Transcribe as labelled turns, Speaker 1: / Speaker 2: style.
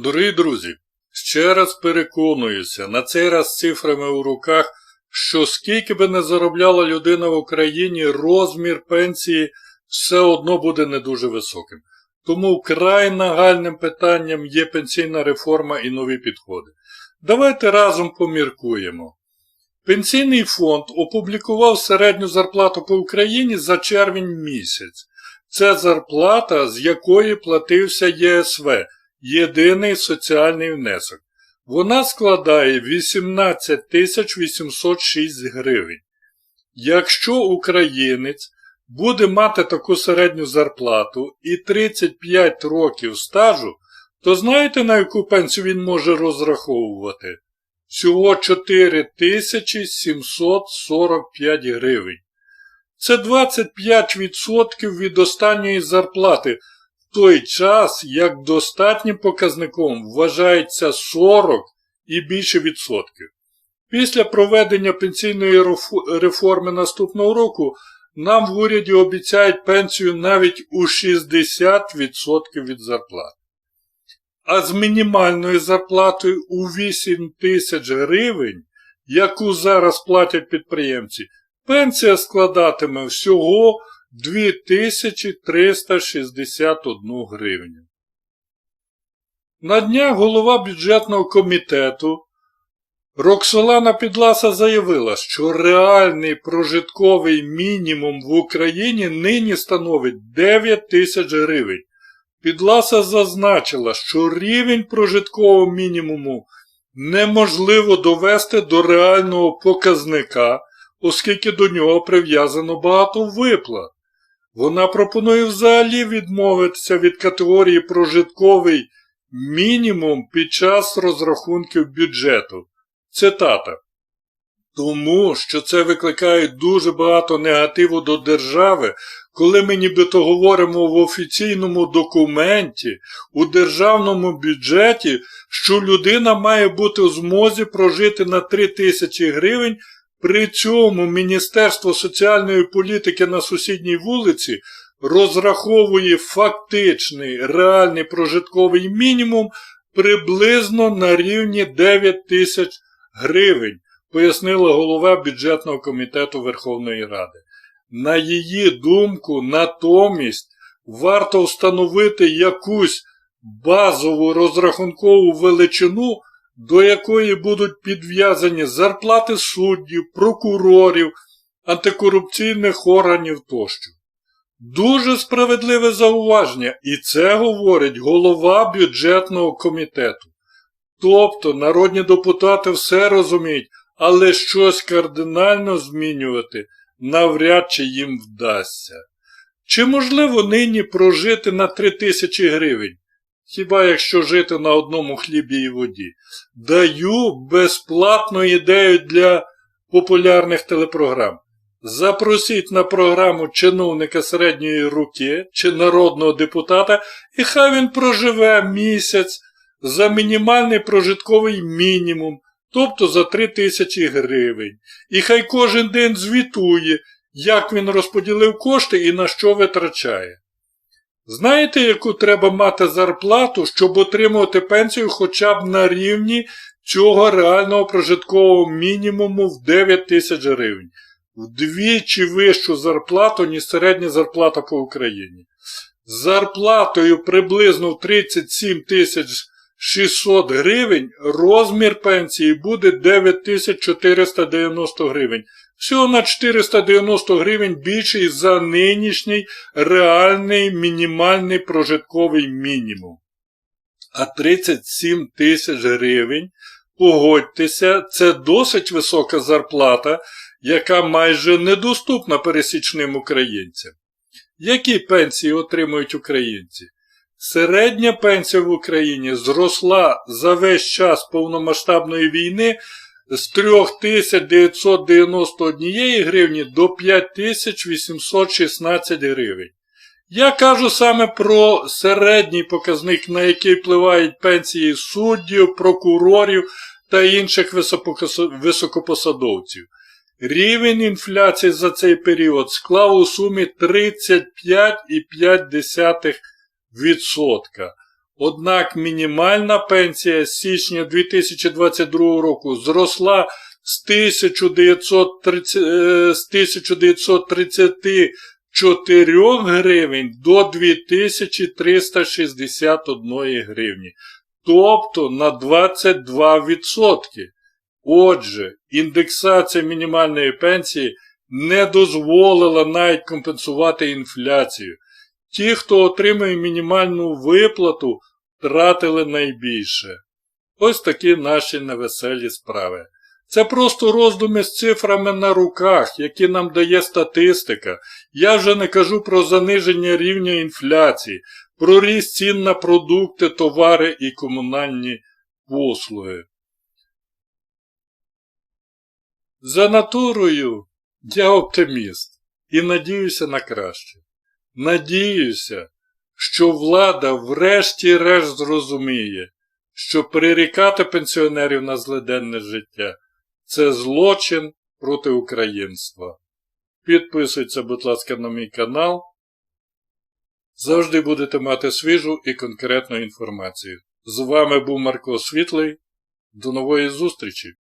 Speaker 1: Дорогі друзі, ще раз переконуюся, на цей раз цифрами у руках, що скільки би не заробляла людина в Україні, розмір пенсії все одно буде не дуже високим. Тому вкрай нагальним питанням є пенсійна реформа і нові підходи. Давайте разом поміркуємо. Пенсійний фонд опублікував середню зарплату по Україні за червень місяць. Це зарплата, з якої платився ЄСВ єдиний соціальний внесок. Вона складає 18 тисяч 806 гривень. Якщо українець буде мати таку середню зарплату і 35 років стажу, то знаєте, на яку пенсію він може розраховувати? Всього 4745 гривень. Це 25% від останньої зарплати, той час як достатнім показником вважається 40 і більше відсотків. Після проведення пенсійної реформи наступного року нам в уряді обіцяють пенсію навіть у 60% від зарплати. А з мінімальною зарплатою у 8 тисяч гривень, яку зараз платять підприємці, пенсія складатиме всього 2361 гривню. На днях голова бюджетного комітету Роксолана Підласа заявила, що реальний прожитковий мінімум в Україні нині становить 9 тисяч гривень. Підласа зазначила, що рівень прожиткового мінімуму неможливо довести до реального показника, оскільки до нього прив'язано багато виплат. Вона пропонує взагалі відмовитися від категорії прожитковий мінімум під час розрахунків бюджету. Цитата. Тому що це викликає дуже багато негативу до держави, коли ми нібито говоримо в офіційному документі, у державному бюджеті, що людина має бути в змозі прожити на 3 тисячі гривень, при цьому Міністерство соціальної політики на сусідній вулиці розраховує фактичний реальний прожитковий мінімум приблизно на рівні 9 тисяч гривень, пояснила голова бюджетного комітету Верховної Ради. На її думку, натомість варто встановити якусь базову розрахункову величину, до якої будуть підв'язані зарплати суддів, прокурорів, антикорупційних органів тощо. Дуже справедливе зауваження, і це говорить голова бюджетного комітету. Тобто народні депутати все розуміють, але щось кардинально змінювати навряд чи їм вдасться. Чи можливо нині прожити на 3 тисячі гривень? Хіба якщо жити на одному хлібі і воді? Даю безплатну ідею для популярних телепрограм. Запросіть на програму чиновника середньої руки чи народного депутата, і хай він проживе місяць за мінімальний прожитковий мінімум, тобто за 3 тисячі гривень. І хай кожен день звітує, як він розподілив кошти і на що витрачає. Знаєте, яку треба мати зарплату, щоб отримувати пенсію хоча б на рівні цього реального прожиткового мінімуму в 9 тисяч гривень? Вдвічі вищу зарплату, ніж середня зарплата по Україні. З зарплатою приблизно в 37 тисяч 600 гривень розмір пенсії буде 9490 гривень. Всього на 490 гривень більший за нинішній реальний мінімальний прожитковий мінімум. А 37 тисяч гривень, погодьтеся, це досить висока зарплата, яка майже недоступна пересічним українцям. Які пенсії отримують українці? Середня пенсія в Україні зросла за весь час повномасштабної війни з 3991 гривні до 5816 гривень. Я кажу саме про середній показник, на який впливають пенсії суддів, прокурорів та інших високопосадовців. Рівень інфляції за цей період склав у сумі 35,5%. Однак мінімальна пенсія з січня 2022 року зросла з 1930, е, 1934 гривень до 2361 гривні. Тобто на 22%. Отже, індексація мінімальної пенсії не дозволила навіть компенсувати інфляцію. Ті, хто отримує мінімальну виплату, втратили найбільше. Ось такі наші невеселі справи. Це просто роздуми з цифрами на руках, які нам дає статистика. Я вже не кажу про заниження рівня інфляції, про ріст цін на продукти, товари і комунальні послуги. За натурою я оптиміст і надіюся на краще. Надіюся, що влада врешті-решт зрозуміє, що прирікати пенсіонерів на злиденне життя це злочин проти українства. Підписуйтеся, будь ласка, на мій канал. Завжди будете мати свіжу і конкретну інформацію. З вами був Марко Світлий. До нової зустрічі!